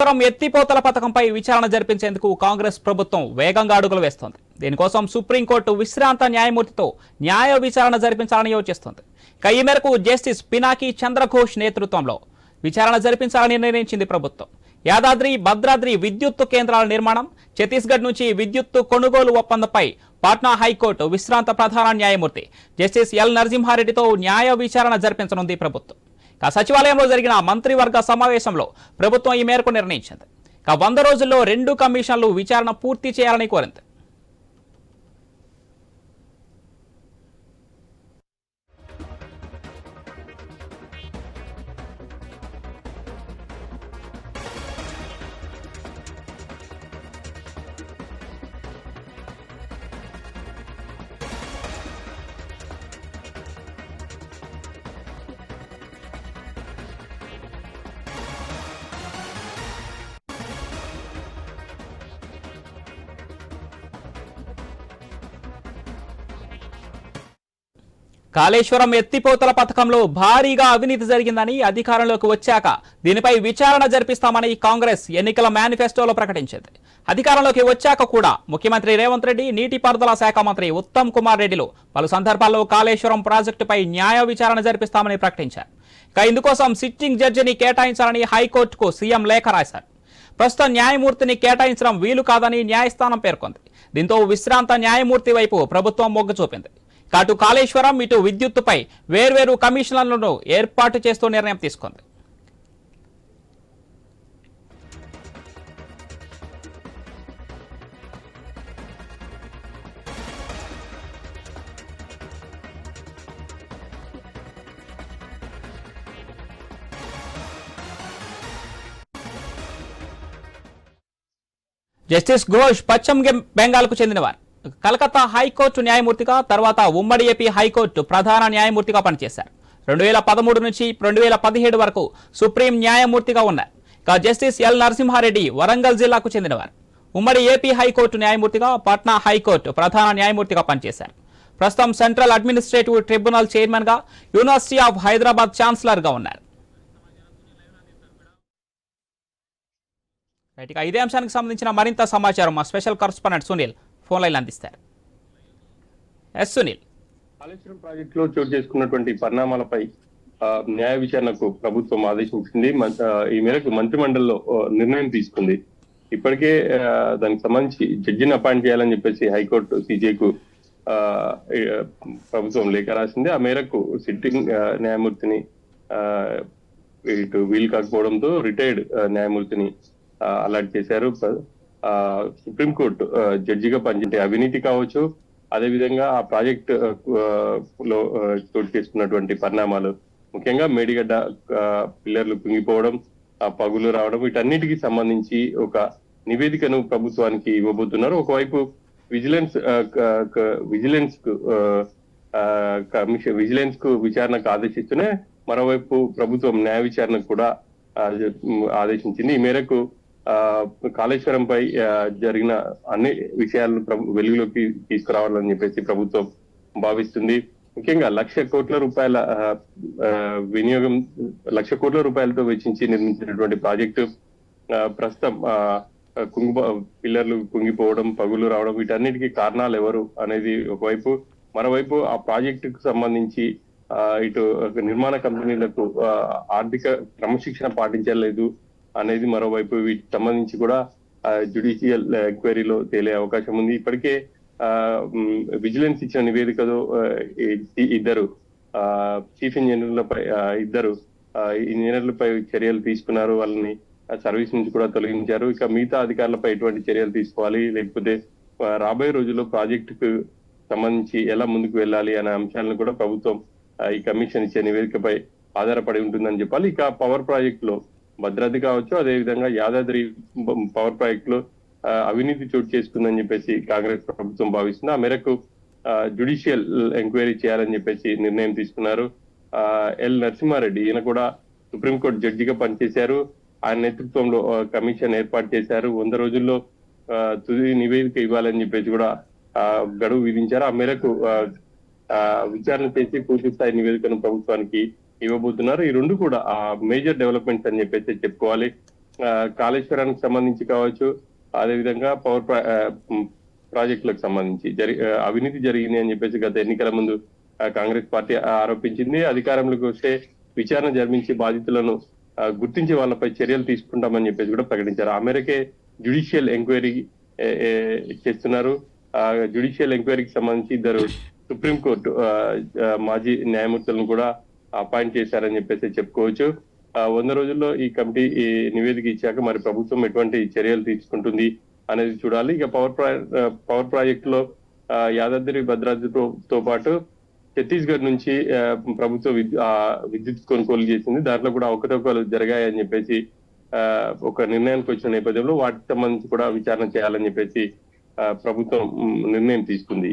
అనంతరం ఎత్తిపోతల పథకంపై విచారణ జరిపించేందుకు కాంగ్రెస్ ప్రభుత్వం వేగంగా అడుగులు వేస్తోంది. దీనికోసం సుప్రీంకోర్టు విశ్రాంత న్యాయమూర్తితో న్యాయ విచారణ జరిపించాలని యోచిస్తోంది. ఇక ఈ మేరకు జస్టిస్ పినాకి చంద్రఘోష్ నేతృత్వంలో విచారణ జరిపించాలని నిర్ణయించింది ప్రభుత్వం. యాదాద్రి భద్రాద్రి విద్యుత్తు కేంద్రాల నిర్మాణం ఛత్తీస్గఢ్ నుంచి విద్యుత్తు కొనుగోలు ఒప్పందంపై పాట్నా హైకోర్టు విశ్రాంత ప్రధాన న్యాయమూర్తి జస్టిస్ ఎల్ నరసింహారెడ్డితో న్యాయ విచారణ జరిపించనుంది ప్రభుత్వం. సచివాలయంలో జరిగిన మంత్రివర్గ సమావేశంలో ప్రభుత్వం ఈ మేరకు నిర్ణయించింది. ఇక వంద రోజుల్లో రెండు కమిషన్లు విచారణ పూర్తి చేయాలని కోరింది. కాళేశ్వరం ఎత్తిపోతల పథకంలో భారీగా అవినీతి జరిగిందని అధికారంలోకి వచ్చాక దీనిపై విచారణ జరిపిస్తామని కాంగ్రెస్ ఎన్నికల మేనిఫెస్టోలో ప్రకటించింది. అధికారంలోకి వచ్చాక కూడా ముఖ్యమంత్రి రేవంత్ రెడ్డి నీటిపారుదల శాఖ మంత్రి ఉత్తమ్ కుమార్ రెడ్డిలు పలు సందర్భాల్లో కాళేశ్వరం ప్రాజెక్టుపై న్యాయ విచారణ జరిపిస్తామని ప్రకటించారు. ఇక ఇందుకోసం సిట్టింగ్ జడ్జిని కేటాయించాలని హైకోర్టుకు సీఎం లేఖ రాశారు. ప్రస్తుత న్యాయమూర్తిని కేటాయించడం వీలు కాదని న్యాయస్థానం పేర్కొంది. దీంతో విశ్రాంత న్యాయమూర్తి వైపు ప్రభుత్వం మొగ్గు చూపింది. కాటు అటు కాళేశ్వరం ఇటు విద్యుత్తుపై వేర్వేరు కమిషన్లను ఏర్పాటు చేస్తూ నిర్ణయం తీసుకుంది. జస్టిస్ ఘోష్ పశ్చిమ గెం- బెంగాల్కు చెందినవారు. కలకత్తా హైకోర్టు న్యాయమూర్తిగా తర్వాత ఉమ్మడి ఏపీ హైకోర్టు ప్రధాన న్యాయమూర్తిగా పనిచేశారు. రెండు వేల పదమూడు నుంచి రెండు వేల పదిహేడు వరకు సుప్రీం న్యాయమూర్తిగా ఉన్నారు. ఇక జస్టిస్ ఎల్ నరసింహారెడ్డి వరంగల్ జిల్లాకు చెందినవారు. ఉమ్మడి ఏపీ హైకోర్టు న్యాయమూర్తిగా పట్నా హైకోర్టు ప్రధాన న్యాయమూర్తిగా పనిచేశారు. ప్రస్తుతం సెంట్రల్ అడ్మినిస్ట్రేటివ్ ట్రిబ్యునల్ చైర్మన్గా యూనివర్సిటీ ఆఫ్ హైదరాబాద్ ఛాన్సలర్గా ఉన్నారు. రైట్ ఇక ఇదే అంశానికి సంబంధించిన మరింత సమాచారం మా special correspondent Sunil. Phone line అందిస్తారు. ఎస్ సునీల్. కాళేశ్వరం ప్రాజెక్టులో చోటు చేసుకున్నటువంటి పరిణామాలపై న్యాయ విచారణకు ప్రభుత్వం ఆదేశించింది. ఈ మేరకు మంత్రిమండలిలో మండలిలో నిర్ణయం తీసుకుంది. ఇప్పటికే దానికి సంబంధించి జడ్జిని అపాయింట్ చేయాలని చెప్పేసి హైకోర్టు సిజేకు ప్రభుత్వం లేఖ రాసింది. ఆ మేరకు సిట్టింగ్ న్యాయమూర్తిని ఇటు వీలు కాకపోవడంతో రిటైర్డ్ న్యాయమూర్తిని అలాట్ చేశారు. సుప్రీంకోర్టు జడ్జిగా పనిచేసే అవినీతి కావచ్చు అదేవిధంగా ఆ ప్రాజెక్ట్లో చోటు చేసుకున్నటువంటి పరిణామాలు ముఖ్యంగా మేడిగడ్డ పిల్లర్లు కుంగిపోవడం ఆ పగులు రావడం వీటన్నిటికి సంబంధించి ఒక నివేదికను ప్రభుత్వానికి ఇవ్వబోతున్నారు. ఒకవైపు విజిలెన్స్ విజిలెన్స్కు ఆ, కమిషన్ విజిలెన్స్కు విచారణకు ఆదేశిస్తూనే మరోవైపు ప్రభుత్వం న్యాయ విచారణకు కూడా ఆదేశించింది. ఈ మేరకు కాళేశ్వరంపై జరిగిన అన్ని విషయాలను ప్రభు- వెలుగులోకి తీసుకురావాలని చెప్పేసి ప్రభుత్వం భావిస్తుంది. ముఖ్యంగా లక్ష కోట్ల రూపాయల వినియోగం లక్ష కోట్ల రూపాయలతో వెచ్చించి నిర్మించినటువంటి ప్రాజెక్టు ప్రస్తుతం ఆ, కుంగి పిల్లర్లు కుంగిపోవడం పగులు రావడం వీటన్నిటికీ కారణాలు ఎవరు అనేది ఒకవైపు. మరోవైపు ఆ ప్రాజెక్టుకు సంబంధించి ఇటు నిర్మాణ కంపెనీలకు ఆర్థిక క్రమశిక్షణ పాటించలేదు. అనేది మరోవైపు వీటికి సంబంధించి కూడా జుడిషియల్ ఎంక్వైరీలో తేలే అవకాశం ఉంది. ఇప్పటికే విజిలెన్స్ ఇచ్చిన నివేదికలో ఆ, ఇద్దరు చీఫ్ ఇంజనీర్లపై ఆ, ఇద్దరు ఆ, ఇంజనీర్లపై చర్యలు తీసుకున్నారు. వాళ్ళని సర్వీస్ నుంచి కూడా తొలగించారు. ఇక మిగతా అధికారులపై ఎటువంటి చర్యలు తీసుకోవాలి? లేకపోతే రాబోయే రోజుల్లో ప్రాజెక్టుకు సంబంధించి ఎలా ముందుకు వెళ్ళాలి అనే అంశాలను కూడా ప్రభుత్వం ఈ కమిషన్ ఇచ్చే నివేదికపై ఆధారపడి ఉంటుందని చెప్పాలి. ఇక పవర్ ప్రాజెక్ట్ భద్రాద్రి భద్రత కావచ్చు అదేవిధంగా యాదాద్రి పవర్ ప్రాజెక్ట్లో అవినీతి చోటు చేసుకుందని చెప్పేసి కాంగ్రెస్ ప్రభుత్వం భావిస్తుంది. ఆ మేరకు జుడిషియల్ ఎంక్వైరీ చేయాలని చెప్పేసి నిర్ణయం తీసుకున్నారు. ఆ, ఎల్ నరసింహారెడ్డి. ఈయన కూడా సుప్రీంకోర్టు జడ్జిగా పనిచేశారు. ఆయన నేతృత్వంలో కమిషన్ ఏర్పాటు చేశారు. వంద రోజుల్లో తుది నివేదిక ఇవ్వాలని చెప్పేసి కూడా ఆ, గడువు విధించారు. ఆ మేరకు ఆ, విచారణ చేసి పూర్తి స్థాయి నివేదికను ప్రభుత్వానికి ఇవ్వబోతున్నారు. ఈ రెండు కూడా ఆ మేజర్ డెవలప్మెంట్స్ అని చెప్పేసి చెప్పుకోవాలి. ఆ, కాళేశ్వరానికి సంబంధించి కావచ్చు అదేవిధంగా పవర్ ప్రాజెక్టులకు సంబంధించి జరి అవినీతి జరిగింది అని చెప్పేసి గత ఎన్నికల ముందు కాంగ్రెస్ పార్టీ ఆరోపించింది. అధికారంలోకి వస్తే విచారణ జరిపించి బాధితులను గుర్తించి వాళ్ళపై చర్యలు తీసుకుంటామని చెప్పేసి కూడా ప్రకటించారు. ఆ మేరకే జ్యుడిషియల్ ఎంక్వైరీ చేస్తున్నారు. ఆ జ్యుడిషియల్ ఎంక్వైరీకి సంబంధించి ఇద్దరు సుప్రీంకోర్టు మాజీ న్యాయమూర్తులను కూడా అపాయింట్ చేశారని చెప్పేసి చెప్పుకోవచ్చు. ఆ, వంద రోజుల్లో ఈ కమిటీ ఈ నివేదిక ఇచ్చాక మరి ప్రభుత్వం ఎటువంటి చర్యలు తీసుకుంటుంది అనేది చూడాలి. ఇక పవర్ ప్రా పవర్ ప్రాజెక్ట్లో యాదాద్రి భద్రాద్రితో తో పాటు ఛత్తీస్గఢ్ నుంచి ప్రభుత్వ ఆ, విద్యుత్ కొనుగోలు చేసింది. దాంట్లో కూడా అవకతవకలు జరిగాయని చెప్పేసి ఆ, ఒక నిర్ణయానికి వచ్చిన నేపథ్యంలో వాటికి సంబంధించి కూడా విచారణ చేయాలని చెప్పేసి ఆ, ప్రభుత్వం నిర్ణయం తీసుకుంది.